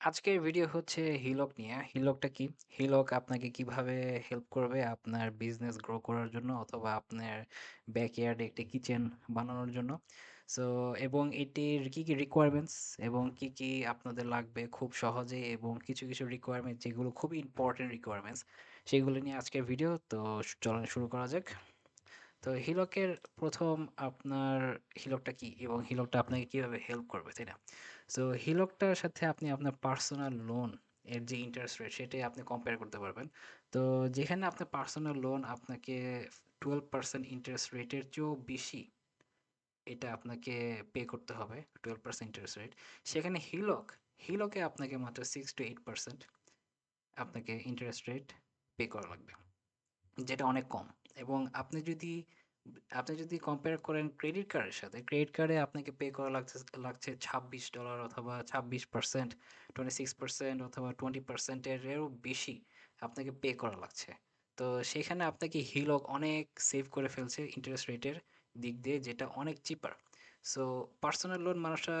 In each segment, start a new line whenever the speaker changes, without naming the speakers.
আজকের ভিডিও হচ্ছে হিলক নিয়ে। হিলকটা কি? হিলক আপনাকে কীভাবে হেল্প করবে আপনার বিজনেস গ্রো করার জন্য অথবা আপনার ব্যাকইয়ার্ডে একটি কিচেন বানানোর জন্য। সো এবং এটির কি, কি রিকোয়ারমেন্টস এবং কি, কি আপনাদের লাগবে খুব সহজেই এবং কিছু, কিছু রিকোয়ারমেন্ট যেগুলো খুবই ইম্পোর্টেন্ট রিকোয়ারমেন্টস সেগুলো নিয়ে আজকের ভিডিও। তো চলেন শুরু করা যাক। তো হিলকের প্রথম আপনার হিলকটা কি এবং হিলকটা আপনাকে কীভাবে হেল্প করবে, তাই না? সো হিলকটার সাথে আপনি আপনার পার্সোনাল লোন এর যে ইন্টারেস্ট রেট সেটাই আপনি কম্পেয়ার করতে পারবেন। তো যেখানে আপনার পার্সোনাল লোন আপনাকে 12% ইন্টারেস্ট রেটের চেয়েও বেশি এটা আপনাকে পে করতে হবে 12% ইন্টারেস্ট রেট। সেখানে হিলক, হিলকে আপনাকে মাত্র 6 to 8% আপনাকে ইন্টারেস্ট রেট পে করা লাগবে। যেটা অনেক কম এবং আপনি যদি আপনি যদি কম্পেয়ার করেন ক্রেডিট কার্ডের সাথে, ক্রেডিট কার্ডে আপনাকে পে করা লাগছে লাগছে $26 অথবা 26%, 26% অথবা 20% এরও বেশি আপনাকে পে করা লাগছে। তো সেখানে আপনাকে হিলক অনেক সেভ করে ফেলছে ইন্টারেস্ট রেটের দিক দিয়ে যেটা অনেক চিপার। সো পার্সোনাল লোন মানুষরা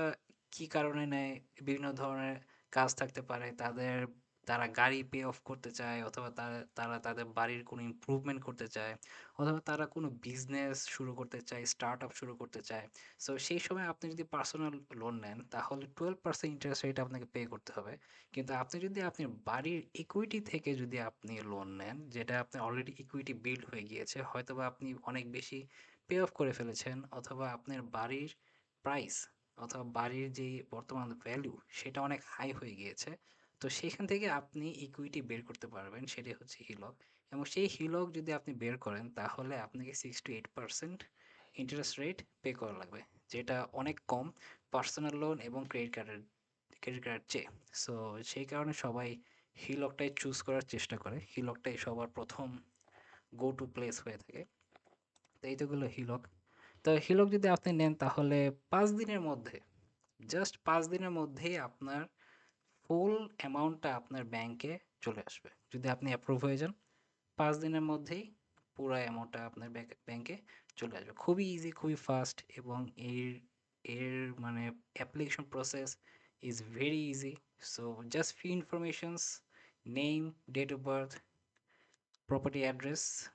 কি কারণে নেয়? বিভিন্ন ধরনের কাজ থাকতে পারে। তাদের তারা গাড়ি পে অফ করতে চায় অথবা তারা তারা তাদের বাড়ির কোনো ইমপ্রুভমেন্ট করতে চায় অথবা তারা কোনো বিজনেস শুরু করতে চায়, স্টার্টআপ শুরু করতে চায়। সো সেই সময় আপনি যদি পার্সোনাল লোন নেন তাহলে 12% ইন্টারেস্ট রেট আপনাকে পে করতে হবে। কিন্তু আপনি যদি আপনি বাড়ির ইকুইটি থেকে যদি আপনি লোন নেন, যেটা আপনার অলরেডি ইকুইটি বিল্ড হয়ে গিয়েছে, হয়তোবা আপনি অনেক বেশি পে অফ করে ফেলেছেন অথবা আপনার বাড়ির প্রাইস অথবা বাড়ির যেই বর্তমান ভ্যালু সেটা অনেক হাই হয়ে গিয়েছে। তো সেখান থেকে আপনি ইকুইটি বের করতে পারবেন, সেটাই হচ্ছে হিলক এবং সেই হিলক যদি আপনি বের করেন, তাহলে আপনাকে 6 to 8% ইন্টারেস্ট রেট পে করা লাগবে। যেটা অনেক কম পার্সোনাল লোন এবং ক্রেডিট কার্ডের ক্রেডিট কার্ডের চেয়ে। সো সেই কারণে সবাই হিলকটাই চুজ করার চেষ্টা করে। হিলকটাই সবার প্রথম গো টু প্লেস হয়ে থাকে। তো এই তো গেল হিলক। তো হিলক যদি আপনি নেন, তাহলে পাঁচ দিনের মধ্যে জাস্ট পাঁচ দিনের মধ্যেই আপনার ফুল অ্যামাউন্টটা আপনার ব্যাংকে চলে আসবে। যদি আপনি অ্যাপ্রুভ হয়ে যান, পাঁচ দিনের মধ্যেই পুরা অ্যামাউন্টটা আপনার ব্যাক চলে আসবে। খুবই ইজি, খুবই ফাস্ট এবং এর এর মানে application process is very easy. So just few informations, name, date of birth, property address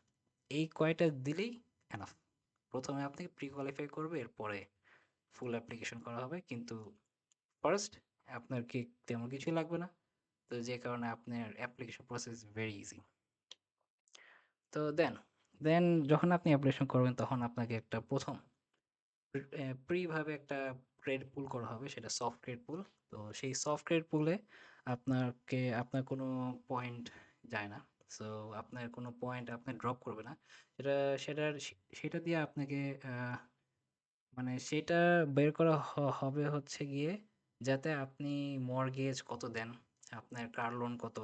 এই কয়টা দিলেই এনাফ। ১ম এ আপনাকে প্রি কোয়ালিফাই করবে এরপরে ফুল অ্যাপ্লিকেশন করা হবে। কিন্তু ফার্স্ট আপনার কি তেমন কিছুই লাগবে না। তো যে কারণে আপনার অ্যাপ্লিকেশন প্রসেস ভেরি ইজি। তো দেন, দেন যখন আপনি অ্যাপ্লিকেশন করবেন তখন আপনাকে একটা প্রথম প্রি ভাবে একটা ক্রেডিট পুল করা হবে সেটা সফট পুল। তো সেই সফট পুলে আপনাকে আপনার কোনো পয়েন্ট যায় না। সো আপনার কোনো পয়েন্ট আপনার ড্রপ করবে না। সেটা সেটার সেটা দিয়ে আপনাকে মানে সেটা বের করা হবে হচ্ছে গিয়ে যাতে আপনি মর্টগেজ কত দেন, আপনার কার লোন কত,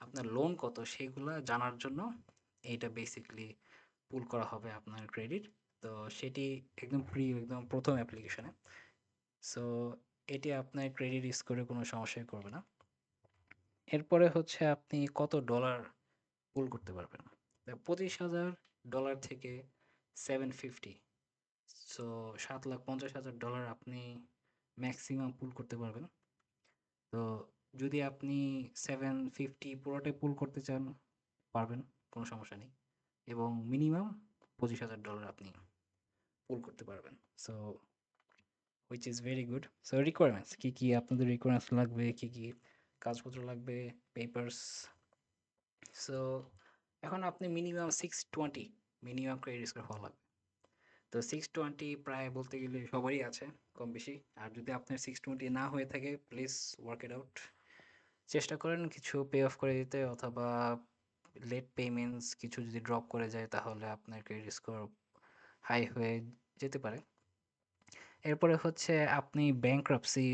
আপনার লোন কত সেগুলা জানার জন্য এইটা বেসিক্যালি পুল করা হবে আপনার ক্রেডিট। তো সেটি একদম প্রি একদম ১ম অ্যাপ্লিকেশনে। সো এটি আপনার ক্রেডিট স্কোরে কোনো সমস্যাই করবে না। এরপরে হচ্ছে আপনি কত ডলার পুল করতে পারবেন। $২৫,০০০ থেকে 750 সো $৭,৫০,০০০ আপনি ম্যাক্সিমাম পুল করতে পারবেন। তো যদি আপনি 750 পুরোটাই পুল করতে চান পারবেন, কোনো সমস্যা নেই। এবং মিনিমাম $২৫,০০০ আপনি পুল করতে পারবেন। So which is very good. So requirements কী কী আপনাদের রিকোয়ারমেন্টস লাগবে, কী কী কাগজপত্র লাগবে, পেপার্স সো এখন আপনি মিনিমাম 620 মিনিমাম ক্রেডিট স্কোর হওয়া লাগবে। তো 620 প্রায় বলতে গেলে সবারই আছে কম বেশি। আর যদি আপনার 620 না হয়ে থাকে প্লিজ ওয়ার্ক ইট আউট। চেষ্টা করেন কিছু পে অফ করে দিতে অথবা লেট পেমেন্টস কিছু যদি ড্রপ করে যায়, তাহলে আপনার ক্রেডিট স্কোর হাই হয়ে যেতে পারে। এরপরে হচ্ছে আপনি ব্যাংক্রাপসি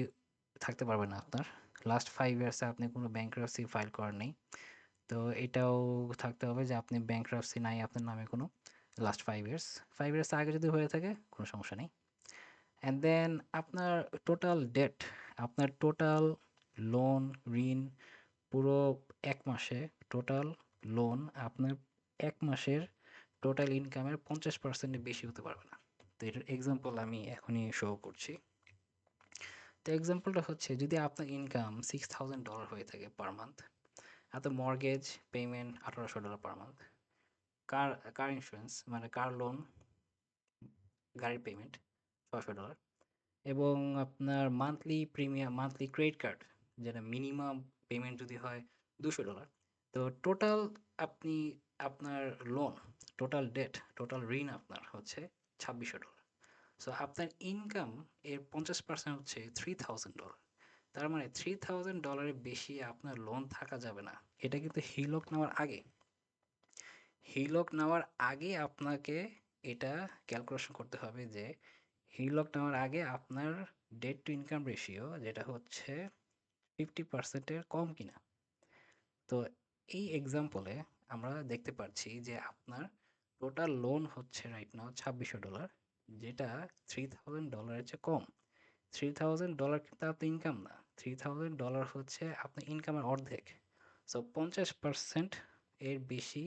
থাকতে পারবেন না আপনার। লাস্ট ফাইভ ইয়ার্সে আপনি কোনো ব্যাংক্রাপসি ফাইল করেন নাই। তো এটাও থাকতে হবে যে আপনি ব্যাংক্রাপসি নাই, আপনার নামে কোনো লাস্ট 5 ইয়ার্স। 5 ইয়ার্স আগে যদি হয়ে থাকে কোনো সমস্যা নেই। অ্যান্ড দেন আপনার টোটাল ডেট, আপনার টোটাল লোন, ঋণ পুরো ১ মাসে টোটাল লোন আপনার ১ মাসের টোটাল ইনকামের ৫০% এর বেশি হতে পারবে না। তো এটার এক্সাম্পল আমি এখনই শো করছি। তো এক্সাম্পলটা হচ্ছে যদি আপনার ইনকাম সিক্স থাউজেন্ড ডলার হয়ে থাকে পার মান্থ আপনার মর্গেজ পেমেন্ট আঠারোশো dollar per month car car insurance মানে কার লোন গাড়ির পেমেন্ট ছশো ডলার এবং আপনার monthly premium monthly credit card যেটা মিনিমাম পেমেন্ট যদি হয় দুশো ডলার তো টোটাল আপনি আপনার লোন টোটাল ডেট টোটাল ঋণ আপনার হচ্ছে ছাব্বিশশো ডলার সো আপনার ইনকাম এর পঞ্চাশ পার্সেন্ট হচ্ছে থ্রি থাউজেন্ড ডলার তার মানে থ্রি থাউজেন্ড ডলারের বেশি আপনার লোন থাকা যাবে না। এটা কিন্তু হিলক নেওয়ার আগে হিলক নেওয়ার আগে আপনাকে এটা ক্যালকুলেশন করতে হবে যে হিলক নেওয়ার আগে আপনার ডেট টু ইনকাম রেশিও যেটা হচ্ছে ফিফটি পার্সেন্টের কম কিনা। তো এই এক্সাম্পলে আমরা দেখতে পাচ্ছি যে আপনার টোটাল লোন হচ্ছে রাইট নাও ছাব্বিশশো ডলার যেটা থ্রি থাউজেন্ড ডলারের চেয়ে কম। থ্রি থাউজেন্ড ডলার কিন্তু আপনার ইনকাম না থ্রি থাউজেন্ড ডলার হচ্ছে আপনার ইনকামের অর্ধেক। সো পঞ্চাশ পার্সেন্ট এর বেশি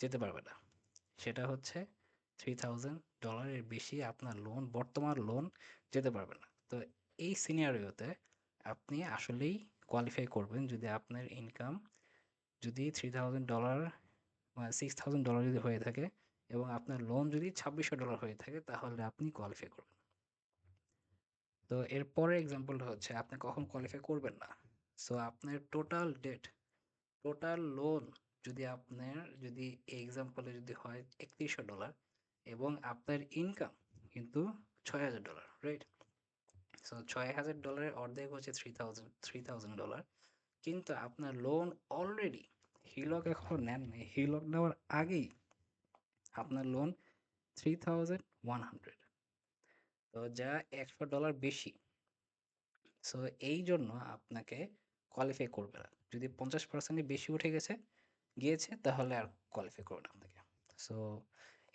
যেতে পারবে না। সেটা হচ্ছে থ্রি থাউজেন্ড ডলারের বেশি আপনার লোন বর্তমান লোন যেতে পারবে না। তো এই সিনিয়রিওতে আপনি আসলেই কোয়ালিফাই করবেন যদি আপনার ইনকাম যদি three thousand dollar six thousand dollar যদি হয়ে থাকে এবং আপনার লোন যদি ছাব্বিশশো ডলার হয়ে থাকে, তাহলে আপনি কোয়ালিফাই করবেন। তো এর পরের এক্সাম্পলটা হচ্ছে আপনি কখন কোয়ালিফাই করবেন না। সো আপনার টোটাল ডেট টোটাল লোন যদি আপনার, যদি এক্সাম্পলে যদি হয় একত্রিশশো ডলার এবং আপনার ইনকাম কিন্তু ছয় হাজার ডলার রাইট সো ছয় হাজার ডলারের অর্ধেক হচ্ছে three thousand three thousand dollar কিন্তু আপনার লোন অলরেডি হিলক এখন নেন নাই। হিলক নেওয়ার আগেই আপনার loan three thousand one hundred তো যা একশো ডলার বেশি সো এই জন্য আপনাকে কোয়ালিফাই করবে না। যদি পঞ্চাশ পার্সেন্টের বেশি উঠে গেছে গিয়েছে, তাহলে আর কোয়ালিফাই করবে না আপনাকে। সো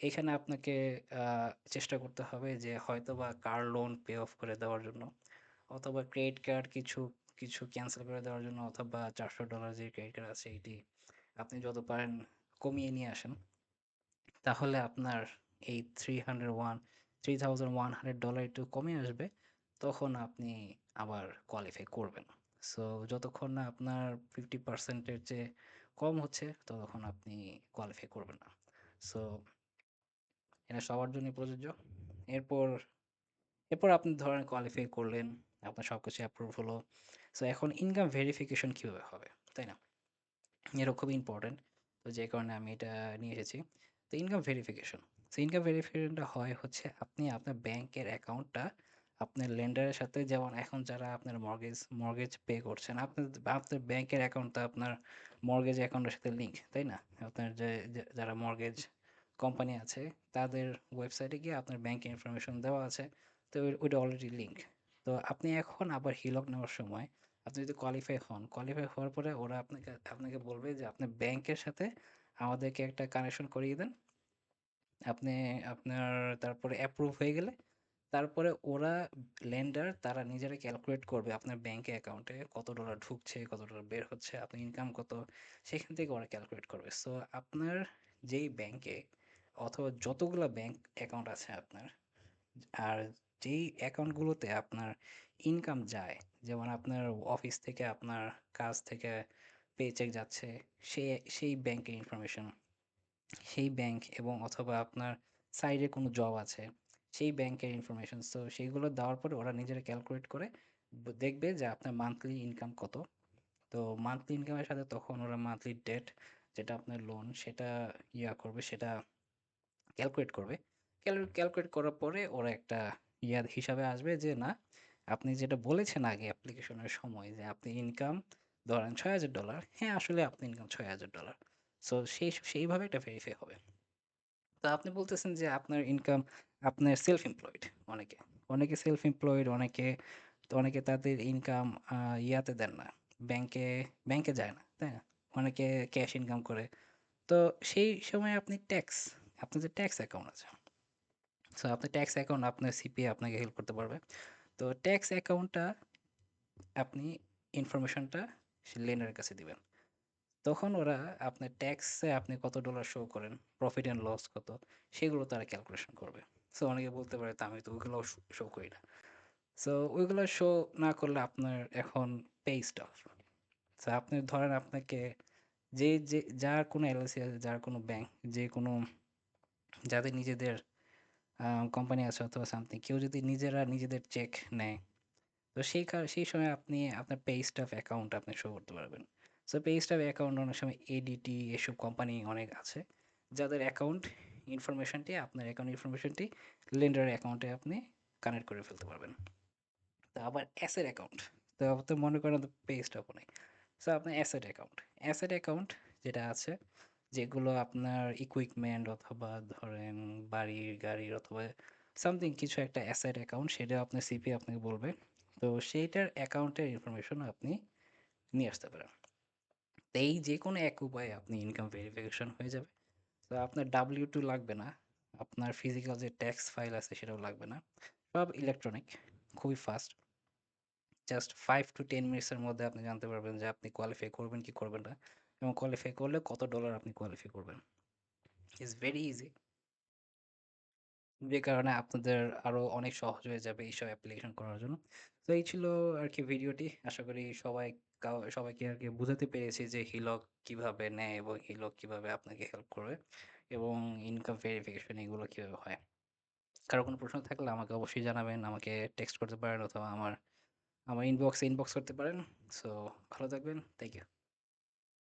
এইখানে আপনাকে চেষ্টা করতে হবে যে হয়তো বা কার লোন পে অফ করে দেওয়ার জন্য, অথবা ক্রেডিট কার্ড কিছু কিছু ক্যান্সেল করে দেওয়ার জন্য, অথবা চারশো ডলার যে ক্রেডিট কার্ড আছে এটি আপনি যত পারেন কমিয়ে নিয়ে আসেন। তাহলে আপনার এই three hundred one three thousand one hundred dollar একটু কমে আসবে, তখন আপনি আবার কোয়ালিফাই করবেন। সো যতক্ষণ না আপনার ফিফটি পার্সেন্টের চেয়ে কম হচ্ছে তখন আপনি কোয়ালিফাই করবেন না। সো এটা সবার জন্য প্রযোজ্য। এরপর এরপর আপনি ধরেন কোয়ালিফাই করলেন, আপনার সব কিছু অ্যাপ্রুভ হলো। সো এখন ইনকাম ভেরিফিকেশন কীভাবে হবে, তাই না? এটা খুব ইম্পর্টেন্ট তো যে কারণে আমি এটা নিয়ে এসেছি। তো ইনকাম ভেরিফিকেশন সো ইনকাম ভেরিফিকেশনটা হয় হচ্ছে আপনি আপনার ব্যাংকের অ্যাকাউন্টটা আপনার লেন্ডারের সাথে যেমন এখন যারা আপনার মর্গেজ মর্গেজ পে করছেন, আপনার আপনার ব্যাংকের অ্যাকাউন্টটা আপনার মর্গেজ অ্যাকাউন্টের সাথে লিঙ্ক তাই না? আপনার যে যারা মর্গেজ কোম্পানি আছে, তাদের ওয়েবসাইটে গিয়ে আপনার ব্যাংকের ইনফরমেশন দেওয়া আছে, তো ওইটা অলরেডি লিঙ্ক তো আপনি এখন আবার হিলক নেওয়ার সময়, আপনি যদি কোয়ালিফাই হন কোয়ালিফাই হওয়ার পরে ওরা আপনাকে আপনাকে বলবে যে আপনি ব্যাংকের সাথে আমাদেরকে একটা কানেকশন করিয়ে দেন। আপনি, আপনার তারপরে অ্যাপ্রুভ হয়ে গেলে তারপরে ওরা লেন্ডার তারা নিজেরা ক্যালকুলেট করবে আপনার ব্যাংকে অ্যাকাউন্টে কত ডলার ঢুকছে, কত ডলার বের হচ্ছে, আপনার ইনকাম কত, সেখান থেকে ওরা ক্যালকুলেট করবে। সো আপনার যেই ব্যাংকে অথবা যতগুলো ব্যাংক অ্যাকাউন্ট আছে আপনার, আর যেই অ্যাকাউন্টগুলোতে আপনার ইনকাম যায়, যেমন আপনার অফিস থেকে আপনার কাজ থেকে পে চেক যাচ্ছে, সে, সেই ব্যাংকের ইনফরমেশন সেই ব্যাংক এবং অথবা আপনার সাইডে কোনো জব আছে সেই ব্যাংকের ইনফরমেশন সো সেইগুলো দেওয়ার পরে ওরা নিজেরা ক্যালকুলেট করে দেখবে যে আপনার মান্থলি ইনকাম কত। তো মান্থলি ইনকামের সাথে তখন ওরা মান্থলি ডেট যেটা আপনার লোন সেটা ইয়া করবে, সেটা ক্যালকুলেট করবে। ক্যালকুলেট করার পরে ওরা একটা ইয়া হিসাবে আসবে যে, না, আপনি যেটা বলেছেন আগে অ্যাপ্লিকেশনের সময় যে আপনি ইনকাম ধরেন ছয় হাজার ডলার হ্যাঁ আসলে আপনি ইনকাম ছয় হাজার ডলার সো সেই, সেইভাবে একটা ভেরিফাই হবে। তো আপনি বলতেছেন যে আপনার ইনকাম আপনার সেলফ এমপ্লয়েড অনেকে। অনেকে সেলফ এমপ্লয়েড অনেকে তো অনেকে তাদের ইনকাম ইয়াতে দেন না। ব্যাংকে ব্যাংকে যায় না, তাই না? অনেকে ক্যাশ ইনকাম করে। তো সেই সময় আপনি ট্যাক্স আপনার যে ট্যাক্স অ্যাকাউন্ট আছে সো আপনার ট্যাক্স অ্যাকাউন্ট আপনার সিপিএ আপনাকে হেল্প করতে পারবে। তো ট্যাক্স অ্যাকাউন্টটা আপনি ইনফরমেশনটা লেন্ডারের কাছে দিবেন। তখন ওরা আপনার ট্যাক্সে আপনি কত ডলার শো করেন? প্রফিট অ্যান্ড লস কত? সেগুলো তারা ক্যালকুলেশন করবে। সো অনেকে বলতে পারে আমি তো ওগুলো শো করি না। সো ওইগুলো শো না করলে আপনার এখন পে স্টপ সো আপনি ধরেন আপনাকে যে যে, যার কোনো এলএলসি আছে, যার কোনো ব্যাংক যে কোনো যাদের নিজেদের কোম্পানি আছে অথবা সামথিং কেউ যদি নিজেরা নিজেদের চেক নেয়, তো সেই সেই সময় আপনি আপনার পে স্টাফ অ্যাকাউন্ট আপনি শো করতে পারবেন। সো পে স্টাফ অ্যাকাউন্ট অনেক সময় এডিটি এসব কোম্পানি অনেক আছে, যাদের অ্যাকাউন্ট ইনফরমেশনটি আপনার অ্যাকাউন্ট ইনফরমেশনটি লেন্ডার অ্যাকাউন্টে আপনি কানেক্ট করে ফেলতে পারবেন। তো আবার অ্যাসেট অ্যাকাউন্ট তো তো মনে করেন তো পে স্টপও নেই সো আপনার অ্যাসেট অ্যাকাউন্ট অ্যাসেট অ্যাকাউন্ট যেটা আছে, যেগুলো আপনার ইকুইপমেন্ট অথবা ধরেন বাড়ির গাড়ির অথবা সামথিং কিছু একটা অ্যাসেট অ্যাকাউন্ট সেটা আপনার সিপি আপনাকে বলবে। তো সেইটার অ্যাকাউন্টের ইনফরমেশন আপনি নিয়ে আসতে পারেন। এই যে কোনো এক উপায়ে আপনি ইনকাম ভেরিফিকেশন হয়ে যাবে। তো আপনার ডাব্লিউ টু লাগবে না, আপনার ফিজিক্যাল যে ট্যাক্স ফাইল আছে সেটাও লাগবে না, সব ইলেকট্রনিক খুবই fast just five to ten মিনিটসের মধ্যে আপনি জানতে পারবেন যে আপনি কোয়ালিফাই করবেন কি করবেন না, এবং কোয়ালিফাই করলে কত ডলার আপনি কোয়ালিফাই করবেন। ইটস ভেরি ইজি যে কারণে আপনাদের আরও অনেক সহজ হয়ে যাবে এইসব অ্যাপ্লিকেশন করার জন্য। তো এই ছিল আর কি ভিডিওটি। আশা করি সবাই কাউ- সবাইকে আর কি বুঝাতে পেরেছি যে হিলক কীভাবে নেয় এবং হিলক কীভাবে আপনাকে হেল্প করবে এবং ইনকাম ভেরিফিকেশন এগুলো কীভাবে হয়। কারও কোনো প্রশ্ন থাকলে আমাকে অবশ্যই জানাবেন, আমাকে টেক্সট করতে পারেন অথবা আমার আমার ইনবক্সে ইনবক্স করতে পারেন। সো ভালো থাকবেন। Thank you